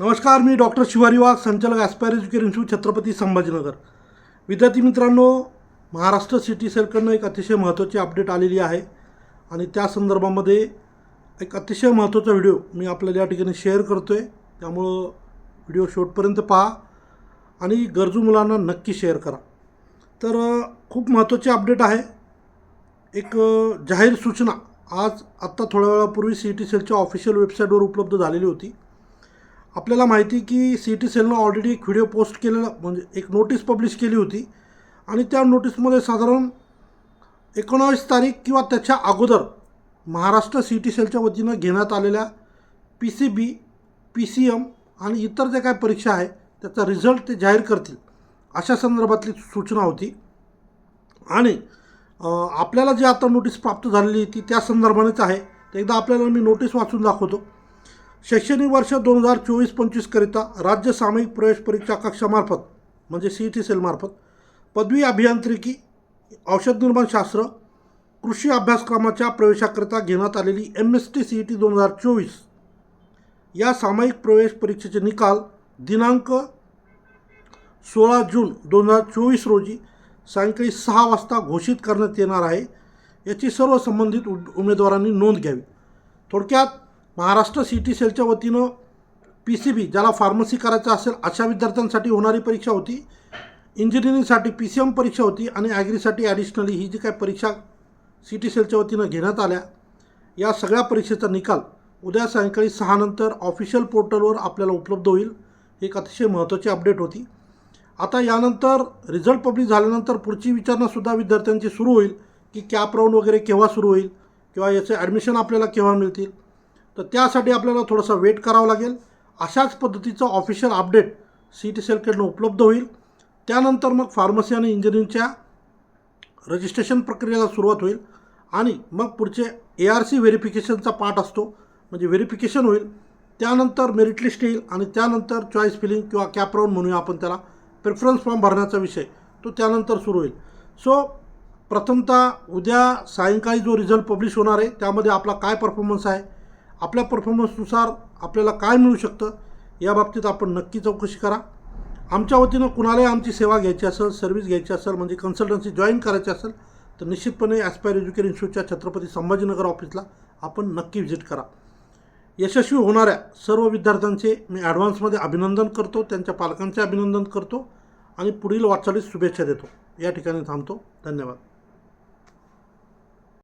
नमस्कार मी डॉक्टर शिवारी वाघ संचालक aspire education institute Chhatrapati Sambhajinagar. विद्यार्थी मित्रांनो महाराष्ट्र सिटी सेलकडनं एक अतिशय महत्त्वाची अपडेट आलेली आहे. आणि त्या संदर्भामध्ये एक अतिशय महत्त्वाचा व्हिडिओ मी आपल्याला या ठिकाणी शेअर करतो आहे त्यामुळं व्हिडिओ शेवटपर्यंत पहा. आणि गरजू मुलांना नक्की शेअर करा. तर खूप महत्त्वाची अपडेट आहे. एक जाहीर सूचना आज आत्ता थोड्या वेळापूर्वी सी टी सेलच्या ऑफिशियल वेबसाईटवर उपलब्ध झालेली होती. आपल्याला माहिती की सी टी सेलनं ऑलरेडी एक व्हिडिओ पोस्ट केलेला म्हणजे एक नोटीस पब्लिश केली होती. आणि त्या नोटीसमध्ये साधारण एकोणावीस तारीख किंवा त्याच्या अगोदर महाराष्ट्र सी टी सेलच्या वतीनं घेण्यात आलेल्या P C B P C M आणि इतर जे काय परीक्षा आहे त्याचा रिझल्ट ते जाहीर करतील अशा संदर्भातली सूचना होती. आणि आपल्याला जी आता नोटीस प्राप्त झालेली ती त्या संदर्भानेच आहे. तर एकदा आपल्याला मी नोटीस वाचून दाखवतो. शैक्षणिक वर्ष दोन हजार चोवीस पंचवीसकरिता राज्य सामायिक प्रवेश परीक्षा कक्षामार्फत म्हणजे सी ई टी सेलमार्फत पदवी अभियांत्रिकी औषध निर्माणशास्त्र कृषी अभ्यासक्रमाच्या प्रवेशाकरिता घेण्यात आलेली M S T C E T दोन हजार चोवीस. या सामायिक प्रवेश परीक्षेचे निकाल दिनांक सोळा जून दोन हजार चोवीस रोजी सायंकाळी सहा वाजता घोषित करण्यात येणार आहे. याची सर्व संबंधित उमेदवारांनी नोंद घ्यावी. थोडक्यात महाराष्ट्र सी टी सेलच्या वतीनं पी सी बी ज्याला फार्मसी करायचं असेल अशा विद्यार्थ्यांसाठी होणारी परीक्षा होती. इंजिनिअरिंगसाठी पी सी एम परीक्षा होती आणि ॲग्रीसाठी ॲडिशनली ही जी काय परीक्षा सी टी सेलच्या वतीनं घेण्यात आल्या या सगळ्या परीक्षेचा निकाल उद्या सायंकाळी सहानंतर ऑफिशियल पोर्टलवर आपल्याला उपलब्ध होईल. ही एक अतिशय महत्त्वाची अपडेट होती. आता यानंतर रिझल्ट पब्लिश झाल्यानंतर पुढची विचारणासुद्धा विद्यार्थ्यांची सुरू होईल की कॅप राऊंड वगैरे केव्हा सुरू होईल किंवा याचे ॲडमिशन आपल्याला केव्हा मिळतील? तर त्यासाठी आपल्याला थोडासा वेट करावा लागेल. अशाच पद्धतीचं ऑफिशियल अपडेट सी टी सेलकडनं उपलब्ध होईल. त्यानंतर मग फार्मसी आणि इंजिनिअरिंगच्या रजिस्ट्रेशन प्रक्रियेला सुरुवात होईल. आणि मग पुढचे ए आर सी व्हेरिफिकेशनचा पार्ट असतो. म्हणजे व्हेरिफिकेशन होईल. त्यानंतर मेरिट लिस्ट येईल आणि त्यानंतर चॉईस फिलिंग किंवा कॅप राऊंड म्हणूया आपण त्याला. प्रेफरन्स फॉर्म भरण्याचा विषय. तो त्यानंतर सुरू होईल. सो प्रथमतः उद्या सायंकाळी जो रिझल्ट पब्लिश होणार आहे त्यामध्ये आपला काय परफॉर्मन्स आहे? आपल्या परफॉर्मन्सनुसार आपल्याला काय मिळू शकतं या बाबतीत आपण नक्की चौकशी करा. आमच्या वतीनं कुणालाही आमची सेवा घ्यायची असेल सर्व्हिस घ्यायची असेल म्हणजे कन्सल्टन्सी जॉईन करायची असेल तर निश्चितपणे ॲस्पायर एज्युकेशन इन्स्टिट्यूटच्या छत्रपती संभाजीनगर ऑफिसला आपण नक्की व्हिजिट करा. यशस्वी होणाऱ्या सर्व विद्यार्थ्यांचे मी ॲडव्हान्समध्ये अभिनंदन करतो त्यांच्या पालकांचे अभिनंदन करतो आणि पुढील वाटचालीस शुभेच्छा देतो. या ठिकाणी थांबतो. धन्यवाद.